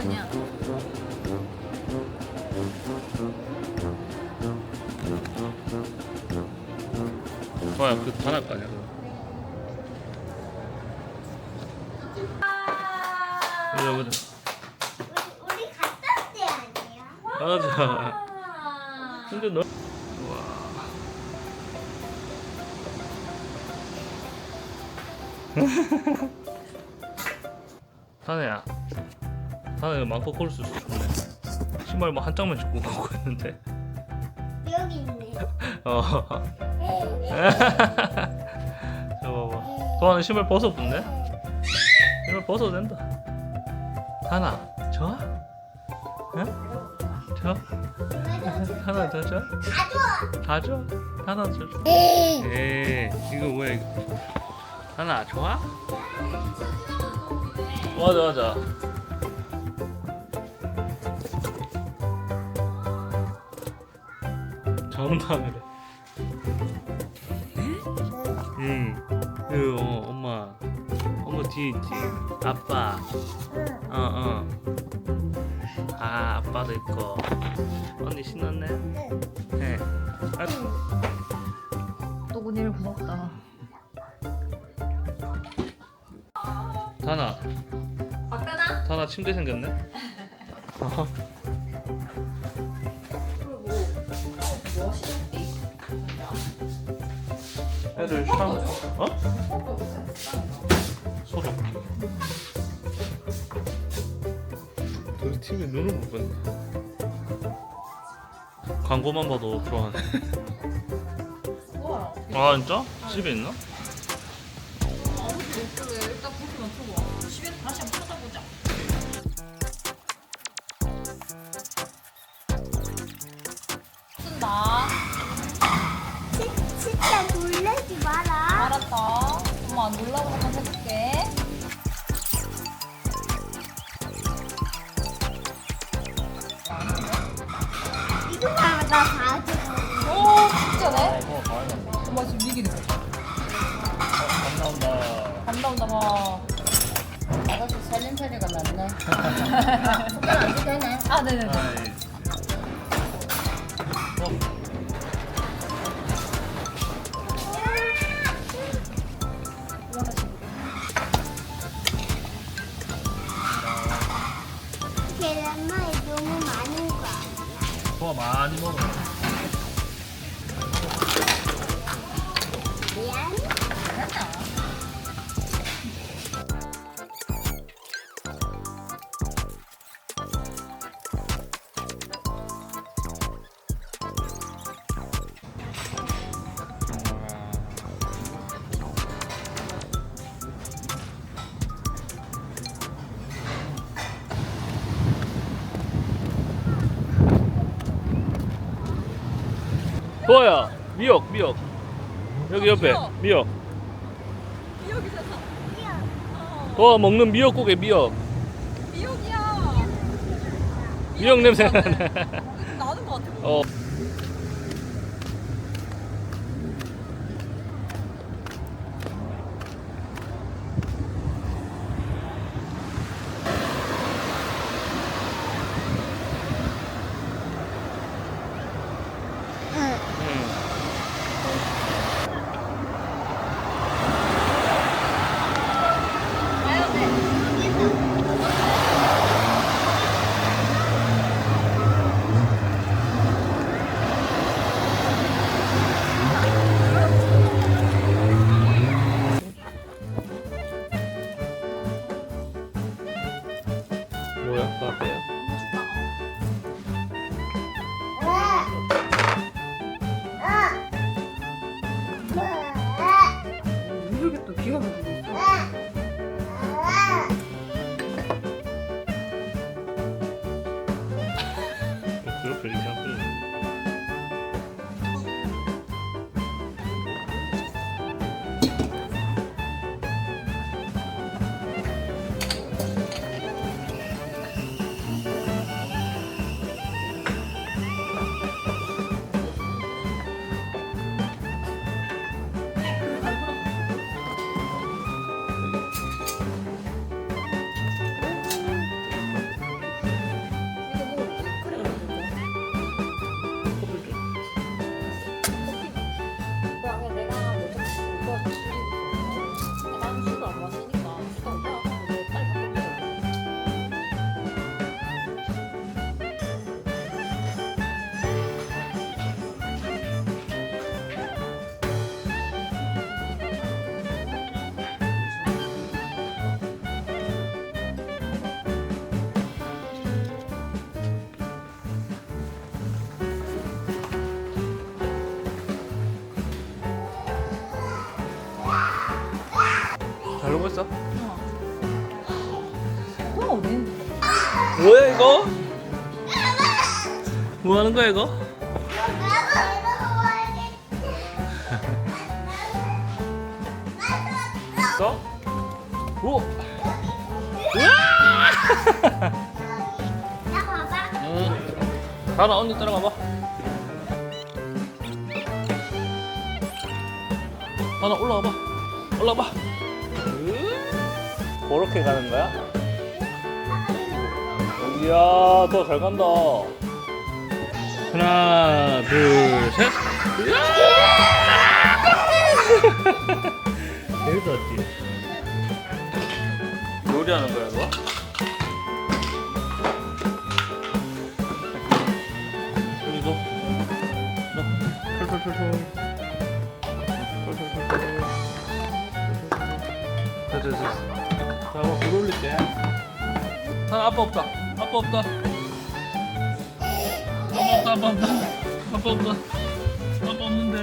시련이야. 뭐야 그 단할 거 아니야? 보자 보자. 우리, 우리 갔다 때 아니야? 맞아. 근데 너. 와. 선우야. 고를 수 있어 좋네. 신발 뭐한 짝만 짚고 가고 있는데. 여기 있네. 어. 자 봐봐. 도안은 신발 벗어본데? 신발 벗어도 된다. 하나, 좋아? 응? 좋아? 하나 더 줘? 다 줘? 하나 더 줘? 에이, 이거 뭐야 이거? 하나 좋아? 맞아 맞아. 정답이래. 응. 그 어, 엄마. 엄마 뒤에 있지. 아빠. 어 어. 아 아빠도 있고. 언니 신났네. 네. 아, 또군이를 고맙다. 다나. 바꿔나? 다나 침대 생겼네. 애들 ሻ워. 어? 소독. 우리 팀이 눈을 못 봤네. 광고만 봐도 좋아하네. 우와. 아 진짜? 집에 있나? 오 진짜네? 엄마 지금 위기는 거죠? 안 나온다. 안 나온다 봐. 아가씨 살림 처리가 낫네. 손가락 안 되네. 아 네네네. 아이. 어, 계란말이 너무 많은 거 아니야? 더 많이 먹어. 도아야, 미역, 미역. 여기 옆에 미역. 미역이잖아. 도아 먹는 미역국에 미역. 미역이야. 미역 냄새 나네. 나는 거 같아. 어. 이거? 뭐 하는 거야 이거? 있어? 오! 응. 가라 언니 따라가봐. 하나 올라와봐. 올라와봐. 그렇게 가는 거야? 이야, 더 잘 간다. 하나, 둘, 셋. 여기서 왔지. 요리하는 거야, 이거? 여기도. 너, 털털털털. 털털털털. 됐어, 됐어. 자, 한번 불 올릴게. 아, 아빠 없다. 아빠 없다. 아빠 없다, 아빠 없다. 아빠 없다. 아빠 없는데.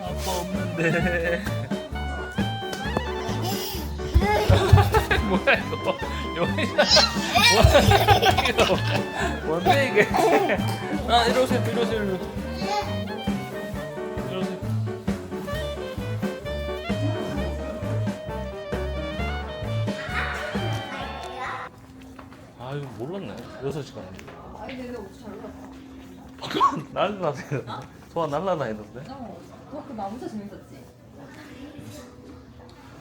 아빠 없는데. 뭐야 이거? 여기 뭐야 이거? 뭔데 이게? 아 이리 오세요, 이리 오세요, 이리 오세요. 아 이거 몰랐네. 6시간. 아니 근데 옷잘 올랐다. 날라다니던데. 소화 날라다니던데. 어. 너그 나무차 재밌었지?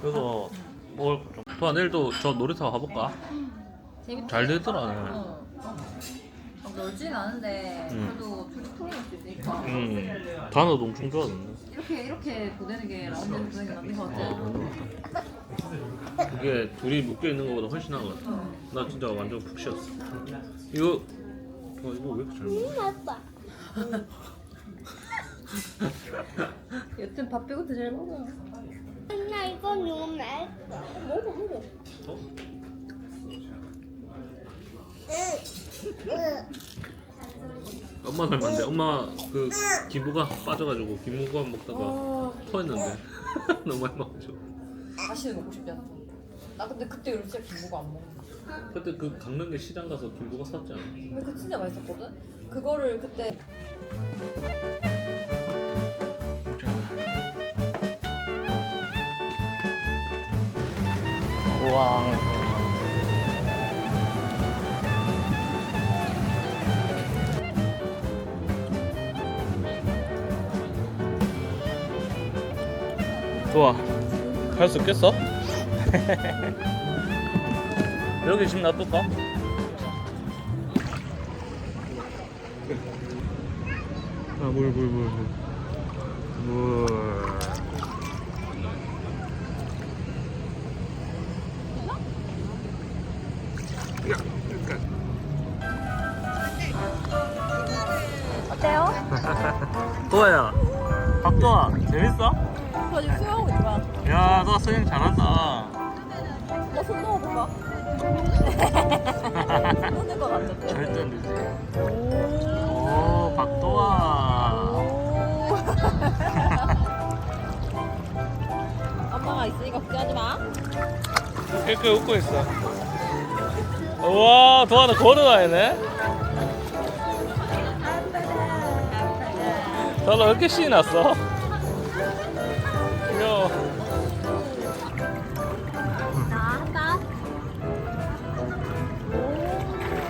그래서 먹을 거 좀. 소아 내일도 저 놀이터 가볼까? 재밌지? 잘 되더라. 어. 막 놀진 않은데 음. 그래도 둘이 토론할 수 있으니까 음. 단어도 엄청 좋아졌네. 이렇게 이렇게 보내는 게 라운드에서 보내는 게 맞는 것 같아. 그게 둘이 묶여 있는 것보다 훨씬 나은 것 같아. 나 진짜 완전 푹 쉬었어. 이거 어, 이거 왜 이렇게 잘 먹어? 아빠. 여튼 밥 빼고 잘 먹어. 나 이거 너무 맛있어. 먹어 먹어. 어? 응. 엄마 닮았는데 엄마 그 기부가 빠져가지고 기부가 먹다가 어. 토했는데 너무 많이 먹어가지고 다시는 먹고 싶지 않다. 나 근데 그때 이후로 진짜 김부가 안 먹어. 그때 그 강릉에 시장 가서 김부가 샀잖아. 근데 그 진짜 맛있었거든. 그거를 그때 우와. 좋아. 할 수 있겠어? 여기 집 놔둘까? 아, 물, 물, 물, 물. 물. 어때요? 도아야, 박도아, 재밌어? 저 지금 수영하고 있지만 야, 너 스윙 잘한다. 너손 넣어볼까? 넣는 것 같은데. 절대 안 되지. 오. 오, 박도아. 엄마가 있으니까 걱정하지 마. 깨끗 웃고 있어. 우와, 도아는 걸어다니네. 도아는 왜 이렇게 신이 났어?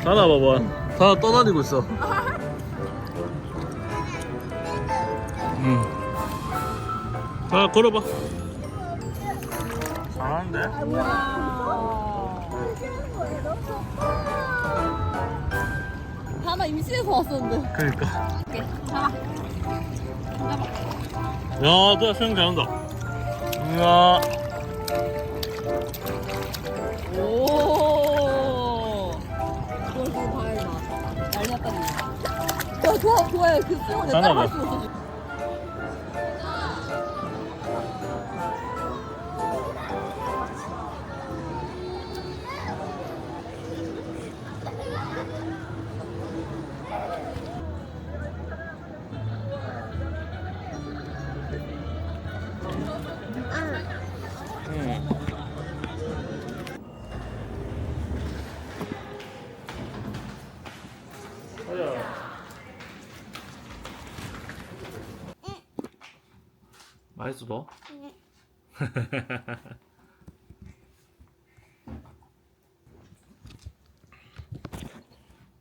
다나 봐봐. 다나 떠다니고 있어. 응. 다나 걸어봐. 잘하는데? 와. 하나 임신해서 왔었는데. 그러니까. 오케이. 자. 야, 너 수영 잘한다. 우와. 좋아, 좋아요. 그 수영을 내가 하나 따라 봐. 할수 있어. 아이스 더? 응.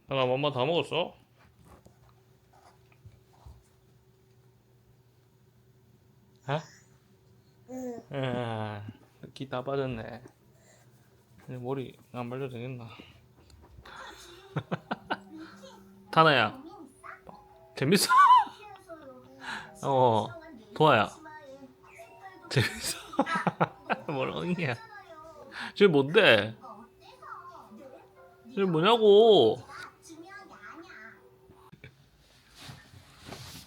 하나 엄마 다 먹었어? 어? 응. 아, 기다 빠졌네. 머리 안 말려도 되겠나? 타나야, 재밌어? 어, 도아야, 재밌어? 뭘 언니야? 저게 뭔데? 저게 뭐냐고?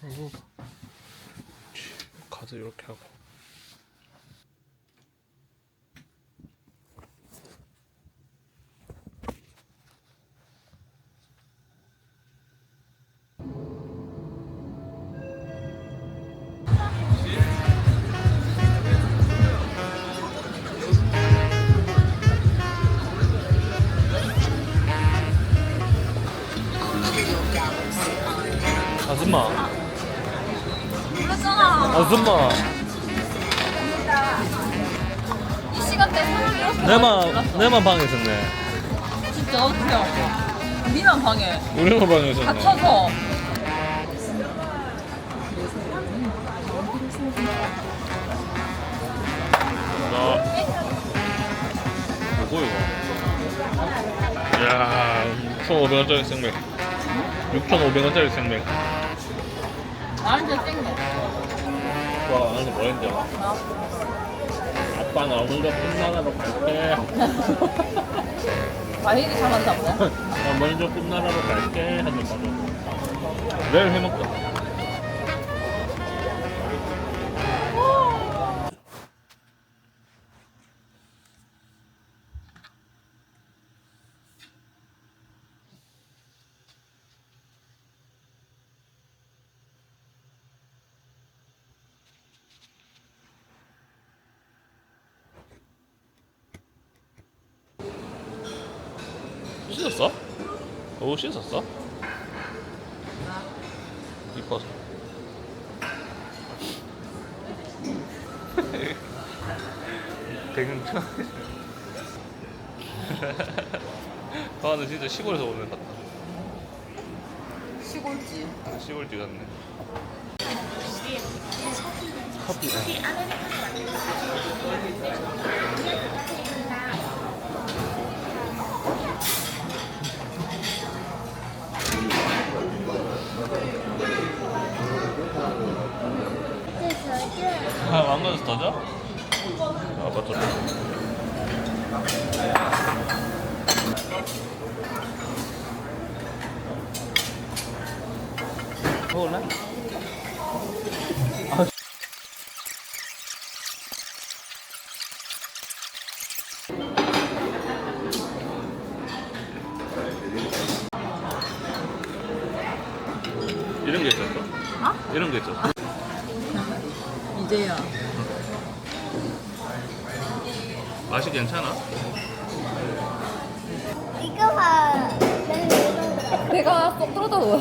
아이고. 가드 이렇게 하고. 그랬잖아. 아줌마, 이 시간대에 사람이 이렇게 내만 내만 방에 있었네. 진짜 어떻게 알고? 니만 방해. 우리만 방에 있었네. 갇혀서. 나 뭐고 이거? 야, 6,500원짜리 생맥. 6,500원짜리 생맥. 나한테 땡겨. 와, 나한테 뭐 했는지 알아? 아빠 나 먼저 꿈나라로 갈게. 과일이 잘한다 보네. 나 먼저 꿈나라로 갈게. 하고 가자. 내일 해먹자. 씻었어? 오 씻었어? 이뻐서 대근 쳐 가는 진짜 시골에서 오는 것 같다 시골지. 시골지 같네 커피 아, 왕건에서 더 줘? 아, 맞죠. 먹을래? 이런 게 있었어? 어? 이런 게 있었어? 이제야. 맛이 괜찮아? 이거 봐. 내 이런 거. 배가 쏙 놓아.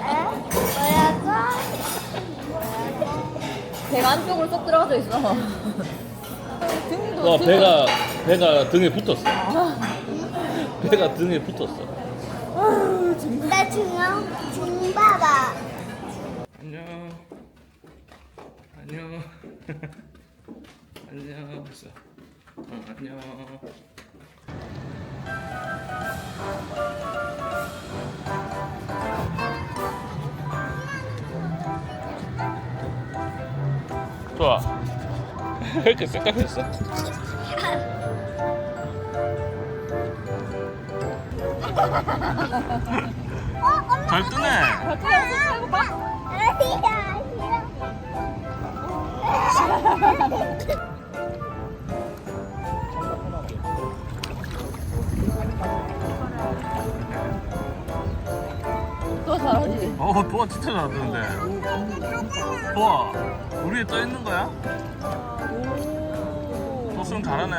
에? 뭐라고? 배가 안쪽으로 쏙 들어가져 있어. 등도 와 배가 배가 등에 붙었어. 아, 배가 등에 붙었어. 나 지금 지금 봐봐. 안녕. 안녕. 안녕. 어, 안녕. 좋아. 왜 이렇게 헷갈렸어? 잘 뜨네. 어, 도아 진짜 잘 뜨는데. 도아, 우리 떠 있는 거야? 오. 너 수영 잘하네.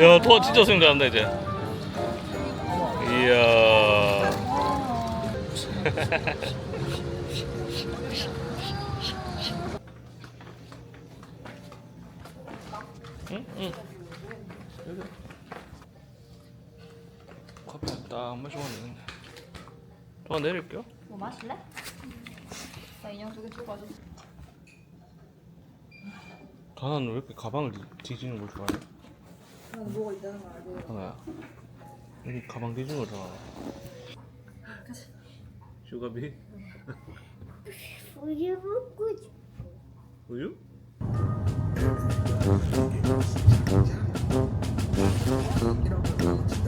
야, 토아 진짜 수영 잘한다 이제. 이야. 응, 응. 커피 딱 마시고 왔는데. 토아 내릴게요. 뭐 마실래? 나 인형 두개 주고 가져. 다나는 왜 이렇게 가방을 뒤, 지는걸 좋아해? 난 뭐가 있다는 걸 알고 다나야 여기 가방 뒤지는 걸 좋아해 가자. 슈가비? 우유 먹고 싶어. 우유? 이런 거